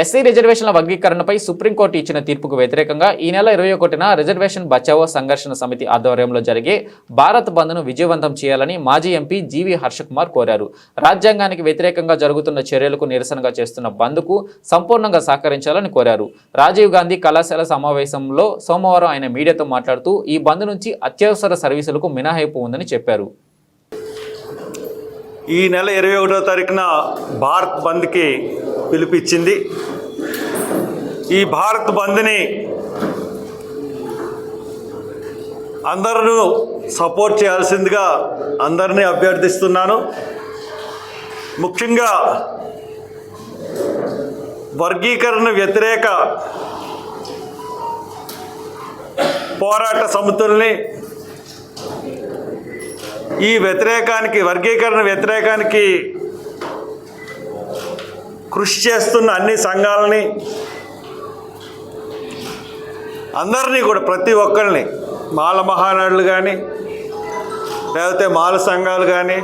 SC రిజర్వేషన్ల వర్గీకరణపై supreme court ఇచ్చిన తీర్పుకు వ్యతిరేకంగా ఈ నెల ఇరవై ఒకటిన రిజర్వేషన్ బచావో సంఘర్షణ సమితి ఆధ్వర్యంలో జరిగే భారత్ బంద్ను విజయవంతం చేయాలని మాజీ ఎంపీ జీవి హర్షకుమార్ కోరారు. రాజ్యాంగానికి వ్యతిరేకంగా జరుగుతున్న చర్యలకు నిరసనగా చేస్తున్న బంద్కు సంపూర్ణంగా సహకరించాలని కోరారు. రాజీవ్ గాంధీ కళాశాల సమావేశంలో సోమవారం ఆయన మీడియాతో మాట్లాడుతూ ఈ బంద్ నుంచి అత్యవసర సర్వీసులకు మినహాయింపు ఉందని చెప్పారు. ఈ నెల ఇరవై ఒకటో తారీఖున భారత్ బంద్కి పిలుపిచ్చింది ఈ భారత్ బంద్ని అందరూ సపోర్ట్ చేయాల్సిందిగా అందరినీ అభ్యర్థిస్తున్నాను. ముఖ్యంగా వర్గీకరణ వ్యతిరేక పోరాట సమితుల్ని ఈ వ్యతిరేకానికి వర్గీకరణ వ్యతిరేకానికి కృషి చేస్తున్న అన్ని సంఘాలని అందరినీ కూడా ప్రతి ఒక్కరిని మాల మహానాడులు కానీ లేకపోతే మాల సంఘాలు కానీ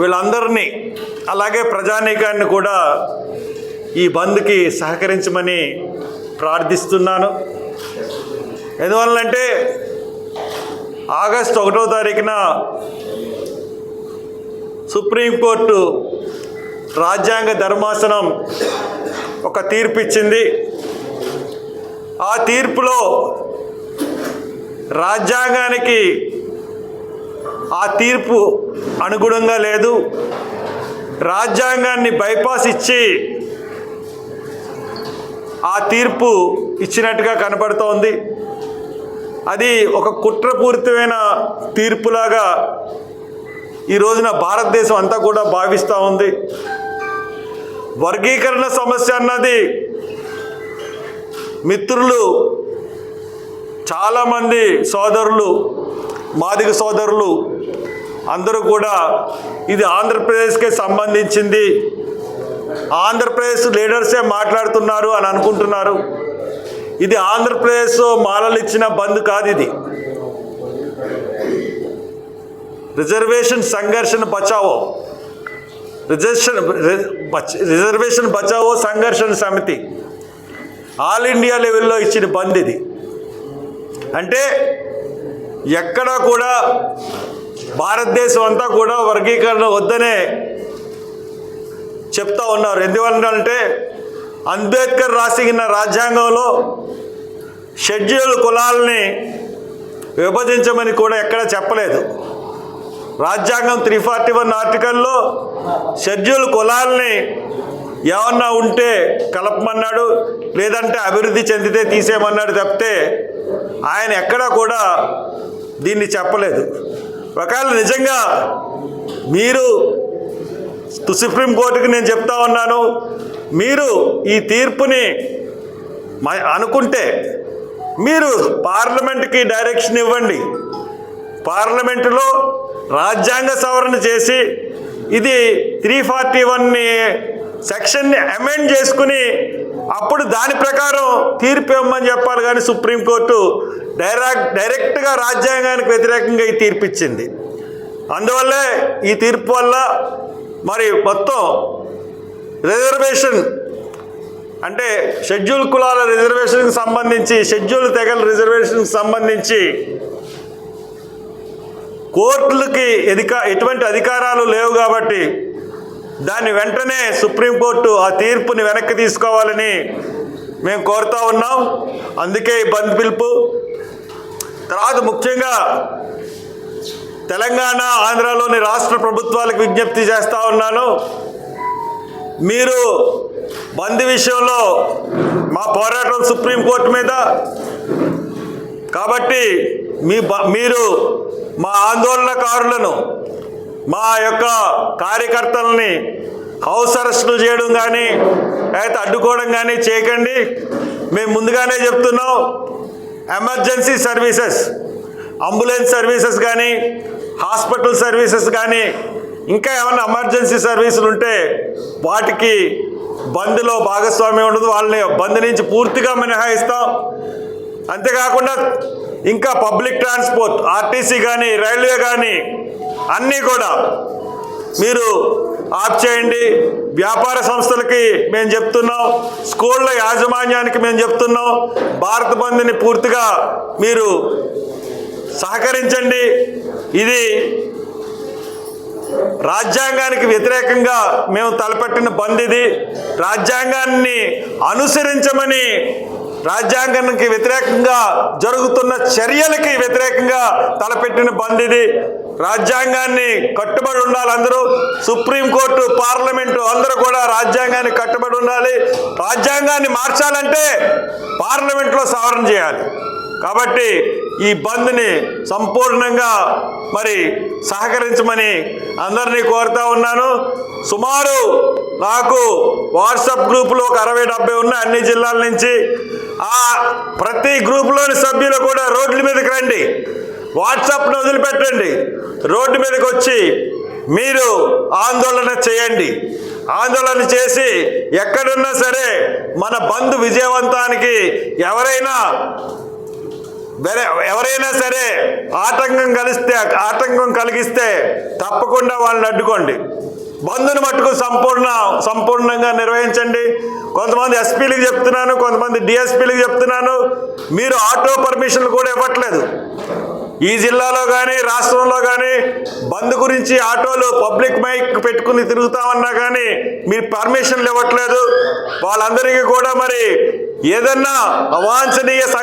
వీళ్ళందరినీ అలాగే ప్రజానీకాన్ని కూడా ఈ బంద్కి సహకరించమని ప్రార్థిస్తున్నాను. ఎందువల్లంటే ఆగస్ట్ ఒకటో తారీఖున సుప్రీంకోర్టు రాజ్యాంగ ధర్మాసనం ఒక తీర్పు ఇచ్చింది. ఆ తీర్పులో రాజ్యాంగానికి ఆ తీర్పు అనుగుణంగా లేదు. రాజ్యాంగాన్ని బైపాస్ ఇచ్చి ఆ తీర్పు ఇచ్చినట్టుగా కనపడుతోంది అది ఒక కుట్రపూరితమైన తీర్పులాగా ఈ రోజున భారతదేశం అంతా కూడా భావిస్తూ ఉంది. వర్గీకరణ సమస్య అన్నది. మిత్రులు చాలామంది సోదరులు మాదిగ సోదరులు అందరూ కూడా ఇది ఆంధ్రప్రదేశ్కే సంబంధించింది. ఆంధ్రప్రదేశ్ లీడర్సే మాట్లాడుతున్నారు అని అనుకుంటున్నారు. ఇది ఆంధ్రప్రదేశ్ మాలలు ఇచ్చిన బంద్ కాదు ఇది. రిజర్వేషన్ సంఘర్షణ బచావో. రిజర్వేషన్ రిజర్వేషన్ బచావో సంఘర్షణ సమితి. ఆల్ ఇండియా లెవెల్లో ఇచ్చిన బంద్ ఇది. అంటే ఎక్కడా కూడా భారతదేశం అంతా కూడా వర్గీకరణ వద్దనే చెప్తా ఉన్నారు. ఎందువల్లంటే అంబేద్కర్ రాసిన రాజ్యాంగంలో షెడ్యూల్ కులాలని విభజించమని కూడా ఎక్కడా చెప్పలేదు. రాజ్యాంగం త్రీ ఫార్టీ వన్ ఆర్టికల్లో షెడ్యూల్ కులాలని ఏమన్నా ఉంటే కలపమన్నాడు లేదంటే అభివృద్ధి చెందితే తీసేయమన్నాడు తప్పితే ఆయన ఎక్కడా కూడా దీన్ని చెప్పలేదు. ఒకవేళ నిజంగా మీరు సుప్రీంకోర్టుకి నేను చెప్తా ఉన్నాను మీరు ఈ తీర్పుని మ- అనుకుంటే మీరు పార్లమెంట్కి డైరెక్షన్ ఇవ్వండి. పార్లమెంటులో రాజ్యాంగ సవరణ చేసి ఇది త్రీ ఫార్టీ వన్ని సెక్షన్ని అమెండ్ చేసుకుని అప్పుడు దాని ప్రకారం తీర్పు ఇవ్వమని చెప్పాలి కానీ సుప్రీంకోర్టు డైరెక్ట్ డైరెక్ట్గా రాజ్యాంగానికి వ్యతిరేకంగా ఈ తీర్పు ఇచ్చింది అందువల్లే ఈ తీర్పు వల్ల మరి మొత్తం రిజర్వేషన్ అంటే షెడ్యూల్ కులాల రిజర్వేషన్కి సంబంధించి షెడ్యూల్ తెగల రిజర్వేషన్కి సంబంధించి కోర్టులకి ఎదిక ఎటువంటి అధికారాలు లేవు కాబట్టి దాన్ని వెంటనే సుప్రీంకోర్టు ఆ తీర్పుని వెనక్కి తీసుకోవాలని మేము కోరుతా ఉన్నాం. అందుకే ఈ బంద్ పిలుపు. తర్వాత ముఖ్యంగా తెలంగాణ ఆంధ్రాలోని రాష్ట్ర ప్రభుత్వాలకు విజ్ఞప్తి చేస్తూ ఉన్నాను. మీరు బంద్ విషయంలో మా పోరాటం సుప్రీంకోర్టు మీద. కాబట్టి మీ బ- మీరు మా ఆందోళనకారులను మా యొక్క కార్యకర్తలని హౌస్ అరెస్టులు చేయడం కానీ లేకపోతే అడ్డుకోవడం కానీ చేయకండి. మేము ముందుగానే చెప్తున్నాం ఎమర్జెన్సీ సర్వీసెస్ అంబులెన్స్ సర్వీసెస్ కానీ హాస్పిటల్ సర్వీసెస్ కానీ ఇంకా ఏమైనా ఎమర్జెన్సీ సర్వీసులు ఉంటే వాటికి బంద్లో భాగస్వామ్యం ఉండదు. వాళ్ళని బంద్ నుంచి పూర్తిగా మినహాయిస్తాం. అంతేకాకుండా ఇంకా పబ్లిక్ ట్రాన్స్పోర్ట్ ఆర్టీసీ కానీ రైల్వే కానీ అన్నీ కూడా మీరు ఆఫ్ చేయండి. వ్యాపార సంస్థలకి మేము చెప్తున్నాం స్కూళ్ళ యాజమాన్యానికి మేము చెప్తున్నాం. భారత బంద్ని పూర్తిగా మీరు సహకరించండి. ఇది రాజ్యాంగానికి వ్యతిరేకంగా మేము తలపెట్టిన బంద్ ఇది. రాజ్యాంగాన్ని అనుసరించమని రాజ్యాంగానికి వ్యతిరేకంగా జరుగుతున్న చర్యలకి వ్యతిరేకంగా తలపెట్టిన బంద్ ఇది. రాజ్యాంగాన్ని కట్టుబడి ఉండాలి అందరూ. సుప్రీంకోర్టు పార్లమెంటు అందరూ కూడా రాజ్యాంగాన్ని కట్టుబడి ఉండాలి. రాజ్యాంగాన్ని మార్చాలంటే పార్లమెంట్లో సవరణ చేయాలి. కాబట్టి ఈ బంద్ని సంపూర్ణంగా మరి సహకరించమని అందరినీ కోరుతా ఉన్నాను. సుమారు నాకు వాట్సాప్ గ్రూపులు ఒక అరవై డెబ్బై ఉన్నాయి అన్ని జిల్లాల నుంచి. ఆ ప్రతి గ్రూప్లోని సభ్యులు కూడా రోడ్ల మీదకి రండి. వాట్సాప్ను వదిలిపెట్టండి. రోడ్డు మీదకి వచ్చి మీరు ఆందోళన చేయండి. ఆందోళన చేసి ఎక్కడున్నా సరే మన బంధు విజయవంతానికి ఎవరైనా వేరే ఎవరైనా సరే ఆటంకం కలిస్తే ఆటంకం కలిగిస్తే తప్పకుండా వాళ్ళని అడ్డుకోండి. బంధుని మట్టుకు సంపూర్ణ సంపూర్ణంగా నిర్వహించండి. కొంతమంది ఎస్పీలకు చెప్తున్నాను కొంతమంది డిఎస్పీలకు చెప్తున్నాను. మీరు ఆటో పర్మిషన్లు కూడా ఇవ్వట్లేదు. ఈ జిల్లాలో కానీ రాష్ట్రంలో కానీ బంద్ గురించి ఆటోలు పబ్లిక్ మైక్ పెట్టుకుని తిరుగుతామన్నా కానీ మీరు పర్మిషన్లు ఇవ్వట్లేదు. వాళ్ళందరికీ కూడా మరి ఏదన్నా అవాంఛనీయ సం-